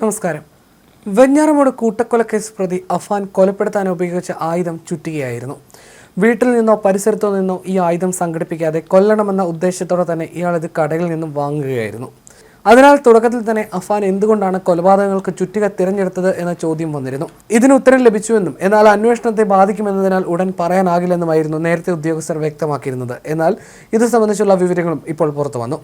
നമസ്കാരം. വെഞ്ഞാറമൂട് കൂട്ടക്കൊലക്കേസ് പ്രതി അഫാൻ കൊലപ്പെടുത്താൻ ഉപയോഗിച്ച ആയുധം ചുറ്റുകയായിരുന്നു. വീട്ടിൽ നിന്നോ പരിസരത്തോ നിന്നോ ഈ ആയുധം സംഘടിപ്പിക്കാതെ കൊല്ലണമെന്ന ഉദ്ദേശത്തോടെ തന്നെ ഇയാൾ കടയിൽ നിന്നും വാങ്ങുകയായിരുന്നു. അതിനാൽ തുടക്കത്തിൽ തന്നെ അഫാൻ എന്തുകൊണ്ടാണ് കൊലപാതകങ്ങൾക്ക് ചുറ്റിക തിരഞ്ഞെടുത്തത് എന്ന ചോദ്യം വന്നിരുന്നു. ഇതിന് ഉത്തരം ലഭിച്ചുവെന്നും എന്നാൽ അന്വേഷണത്തെ ബാധിക്കുമെന്നതിനാൽ ഉടൻ പറയാനാകില്ലെന്നുമായിരുന്നു നേരത്തെ ഉദ്യോഗസ്ഥർ വ്യക്തമാക്കിയിരുന്നത്. എന്നാൽ ഇത് സംബന്ധിച്ചുള്ള വിവരങ്ങളും ഇപ്പോൾ പുറത്തു വന്നു.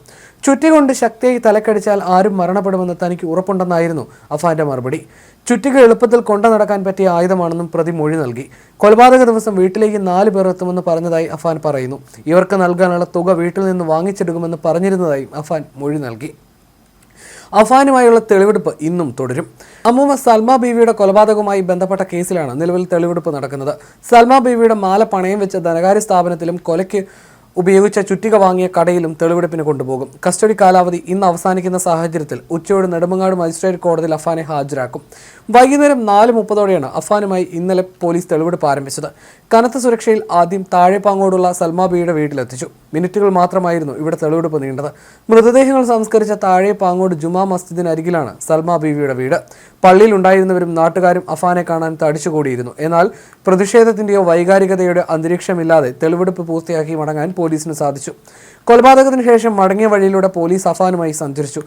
ചുറ്റികൊണ്ട് ശക്തിയായി തലക്കടിച്ചാൽ ആരും മരണപ്പെടുമെന്ന് തനിക്ക് ഉറപ്പുണ്ടെന്നായിരുന്നു അഫാന്റെ മറുപടി. ചുറ്റിക എളുപ്പത്തിൽ കൊണ്ടു നടക്കാൻ പറ്റിയ ആയുധമാണെന്നും പ്രതി മൊഴി നൽകി. കൊലപാതക ദിവസം വീട്ടിലേക്ക് നാല് പേർ എത്തുമെന്ന് പറഞ്ഞതായി അഫാൻ പറയുന്നു. ഇവർക്ക് നൽകാനുള്ള തുക വീട്ടിൽ നിന്ന് വാങ്ങിച്ചെടുക്കുമെന്ന് പറഞ്ഞിരുന്നതായും അഫാൻ മൊഴി നൽകി. അഫാനുമായുള്ള തെളിവെടുപ്പ് ഇന്നും തുടരും. അമ്മൂമ്മ സൽമ ബീവിയുടെ കൊലപാതകവുമായി ബന്ധപ്പെട്ട കേസിലാണ് നിലവിൽ തെളിവെടുപ്പ് നടക്കുന്നത്. സൽമ ബീവിയുടെ മാല പണയം വെച്ച ധനകാര്യ സ്ഥാപനത്തിലും കൊലയ്ക്ക് ഉപയോഗിച്ച ചുറ്റിക വാങ്ങിയ കടയിലും തെളിവെടുപ്പിന് കൊണ്ടുപോകും. കസ്റ്റഡി കാലാവധി ഇന്ന് അവസാനിക്കുന്ന സാഹചര്യത്തിൽ ഉച്ചയോടെ നെടുമങ്ങാട് മജിസ്ട്രേറ്റ് കോടതി അഫാനെ ഹാജരാക്കും. വൈകുന്നേരം നാല് മുപ്പതോടെയാണ് അഫാനുമായി ഇന്നലെ പോലീസ് തെളിവെടുപ്പ് ആരംഭിച്ചത്. കനത്ത സുരക്ഷയിൽ ആദ്യം താഴെപ്പാങ്ങോടുള്ള സൽമാബിയുടെ വീട്ടിലെത്തിച്ചു. മിനിറ്റുകൾ മാത്രമായിരുന്നു ഇവിടെ തെളിവെടുപ്പ് നീണ്ടത്. മൃതദേഹങ്ങൾ സംസ്കരിച്ച താഴെപ്പാങ്ങോട് ജുമാ മസ്ജിദിനരികിലാണ് സൽമാ ബീവിയുടെ വീട്. പള്ളിയിൽ ഉണ്ടായിരുന്നവരും നാട്ടുകാരും അഫാനെ കാണാൻ തടിച്ചുകൂടിയിരുന്നു. എന്നാൽ പ്രതിഷേധത്തിന്റെയോ വൈകാരികതയുടെ അന്തരീക്ഷമില്ലാതെ തെളിവെടുപ്പ് പൂർത്തിയാക്കി മടങ്ങാൻ പോലീസിന് സാധിച്ചു. കൊലപാതകത്തിന് ശേഷം മടങ്ങിയ വഴിയിലൂടെ പോലീസ് അഫാനുമായി സഞ്ചരിച്ചു.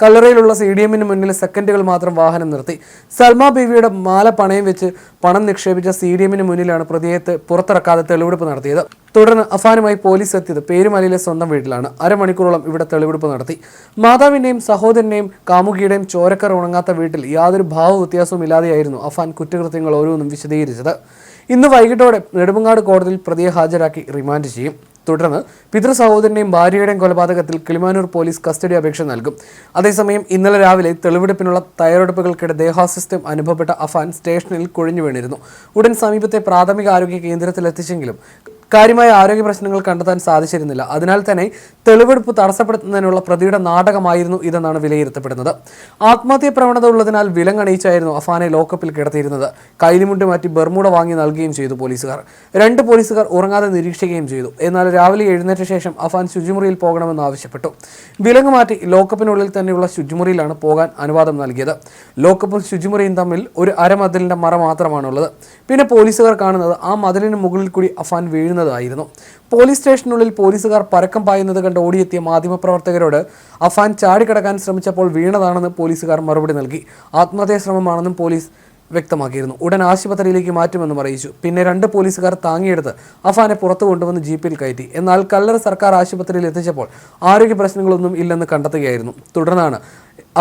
കല്ലറയിലുള്ള സി ഡി എമ്മിന് മുന്നിൽ സെക്കൻഡുകൾ മാത്രം വാഹനം നിർത്തി. സൽമ ബീവിയുടെ മാല പണയം വെച്ച് പണം നിക്ഷേപിച്ച സി ഡി എമ്മിന് മുന്നിലാണ് പ്രതിയെ പുറത്തിറക്കാതെ തെളിവെടുപ്പ് നടത്തിയത്. തുടർന്ന് അഫാനുമായി പോലീസ് എത്തിയത് പേരുമലയിലെ സ്വന്തം വീട്ടിലാണ്. അരമണിക്കൂറോളം ഇവിടെ തെളിവെടുപ്പ് നടത്തി. മാതാവിന്റെയും സഹോദരന്റെയും കാമുകിയുടെയും ചോരക്കർ ഉണങ്ങാത്ത വീട്ടിൽ യാതൊരു ഭാവ വ്യത്യാസവും ഇല്ലാതെയായിരുന്നു അഫാൻ കുറ്റകൃത്യങ്ങൾ ഓരോന്നും വിശദീകരിച്ചത്. ഇന്ന് വൈകിട്ടോടെ നെടുമങ്ങാട് കോടതിയിൽ പ്രതിയെ ഹാജരാക്കി റിമാൻഡ് ചെയ്യും. തുടർന്ന് പിതൃ സഹോദരന്റെയും ഭാര്യയുടെയും കൊലപാതകത്തിൽ കിളിമാനൂർ പോലീസ് കസ്റ്റഡി അപേക്ഷ നൽകും. അതേസമയം ഇന്നലെ രാവിലെ തെളിവെടുപ്പിനുള്ള തയ്യാറെടുപ്പുകൾക്കിടെ ദേഹാസ്വസ്ഥ്യം അനുഭവപ്പെട്ട അഫാൻ സ്റ്റേഷനിൽ കുഴഞ്ഞു വീണിരുന്നു. ഉടൻ സമീപത്തെ പ്രാഥമിക ആരോഗ്യ കേന്ദ്രത്തിൽ എത്തിച്ചെങ്കിലും കാര്യമായ ആരോഗ്യ പ്രശ്നങ്ങൾ കണ്ടെത്താൻ സാധിച്ചിരുന്നില്ല. അതിനാൽ തന്നെ തെളിവെടുപ്പ് തടസ്സപ്പെടുത്തുന്നതിനുള്ള പ്രതിയുടെ നാടകമായിരുന്നു ഇതെന്നാണ് വിലയിരുത്തപ്പെടുന്നത്. ആത്മഹത്യ പ്രവണത ഉള്ളതിനാൽ വിലങ്ങണിയിച്ചായിരുന്നു അഫാനെ ലോക്കപ്പിൽ കിടത്തിയിരുന്നത്. കൈലിമുണ്ട് മാറ്റി ബർമൂട വാങ്ങി നൽകുകയും ചെയ്തു പോലീസുകാർ. രണ്ട് പോലീസുകാർ ഉറങ്ങാതെ നിരീക്ഷിക്കുകയും ചെയ്തു. എന്നാൽ രാവിലെ എഴുന്നേറ്റ ശേഷം അഫാൻ ശുചിമുറിയിൽ പോകണമെന്ന് ആവശ്യപ്പെട്ടു. വിലങ്ങ് മാറ്റി ലോക്കപ്പിനുള്ളിൽ തന്നെയുള്ള ശുചിമുറിയിലാണ് പോകാൻ അനുവാദം നൽകിയത്. ലോക്കപ്പും ശുചിമുറിയും തമ്മിൽ ഒരു അരമതിലിന്റെ മറ മാത്രമാണുള്ളത്. പിന്നെ പോലീസുകാർ കാണുന്നത് ആ മതിലിന് മുകളിൽ കൂടി അഫാൻ വീഴുന്നതായിരുന്നു പോലീസ് സ്റ്റേഷനുള്ളിൽ പോലീസുകാർ പരക്കം പായുന്നത് കണ്ട് ഓടിയെത്തിയ മാധ്യമപ്രവർത്തകരോട് അഫാൻ ചാടിക്കടക്കാൻ ശ്രമിച്ചപ്പോൾ വീണതാണെന്ന് പോലീസുകാർ മറുപടി നൽകി. ആത്മഹത്യാ ശ്രമമാണെന്നും പോലീസ് വ്യക്തമാക്കിയിരുന്നു. ഉടൻ ആശുപത്രിയിലേക്ക് മാറ്റുമെന്നും അറിയിച്ചു. പിന്നെ രണ്ട് പോലീസുകാർ താങ്ങിയെടുത്ത് അഫാനെ പുറത്തു കൊണ്ടുവന്ന് ജീപ്പിൽ കയറ്റി. എന്നാൽ കല്ലറ സർക്കാർ ആശുപത്രിയിൽ എത്തിച്ചപ്പോൾ ആരോഗ്യ പ്രശ്നങ്ങളൊന്നും ഇല്ലെന്ന് കണ്ടെത്തുകയായിരുന്നു. തുടർന്നാണ്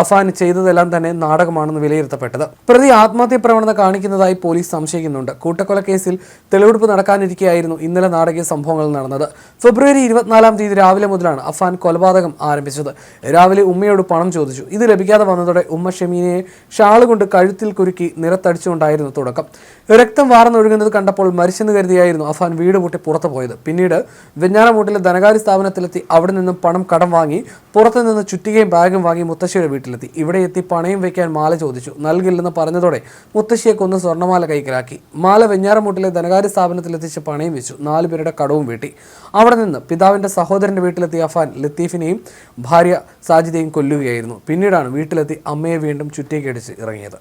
അഫാൻ ചെയ്തതെല്ലാം തന്നെ നാടകമാണെന്ന് വിലയിരുത്തപ്പെട്ടത്. പ്രതി ആത്മഹത്യ പ്രവണത കാണിക്കുന്നതായി പോലീസ് സംശയിക്കുന്നുണ്ട്. കൂട്ടക്കൊല കേസിൽ തെളിവെടുപ്പ് നടക്കാനിരിക്കെയായിരുന്നു ഇന്നലെ നാടകീയ സംഭവങ്ങൾ നടന്നത്. ഫെബ്രുവരി ഇരുപത്തിനാലാം തീയതി രാവിലെ മുതലാണ് അഫാൻ കൊലപാതകം ആരംഭിച്ചത്. രാവിലെ ഉമ്മയോട് പണം ചോദിച്ചു. ഇത് ലഭിക്കാതെ വന്നതോടെ ഉമ്മ ഷെമീനയെ ഷാൾ കൊണ്ട് കഴുത്തിൽ കുരുക്കി നിറത്തടിച്ചുകൊണ്ടായിരുന്നു തുടക്കം. രക്തം വാർന്നൊഴുകുന്നത് കണ്ടപ്പോൾ മരിച്ചെന്ന് കരുതിയായിരുന്നു അഫാൻ വീട് പൂട്ടി പുറത്തു പോയത്. പിന്നീട് വെഞ്ഞാറമൂട്ടിലെ ധനകാര്യ സ്ഥാപനത്തിലെത്തി അവിടെ നിന്നും പണം കടം വാങ്ങി പുറത്തു നിന്ന് ചുറ്റികയും ബാഗും വാങ്ങി മുത്തശ്ശിയുടെ വീട്ടിലെത്തി. ഇവിടെ എത്തി പണയം വയ്ക്കാൻ മാല ചോദിച്ചു. നൽകില്ലെന്ന് പറഞ്ഞതോടെ മുത്തശ്ശിയെ കൊന്ന് സ്വർണമാല കൈക്കലാക്കി. മാല വെഞ്ഞാറമൂട്ടിലെ ധനകാര്യ സ്ഥാപനത്തിലെത്തിച്ച് പണയം വെച്ചു. നാലു പേരുടെ കടവും വീട്ടി. അവിടെ നിന്ന് പിതാവിന്റെ സഹോദരന്റെ വീട്ടിലെത്തിയ അഫാൻ ലത്തീഫിനെയും ഭാര്യ സാജിദയും കൊല്ലുകയായിരുന്നു. പിന്നീടാണ് വീട്ടിലെത്തി അമ്മയെ വീണ്ടും ചുറ്റിക്കടിച്ച് ഇറങ്ങിയത്.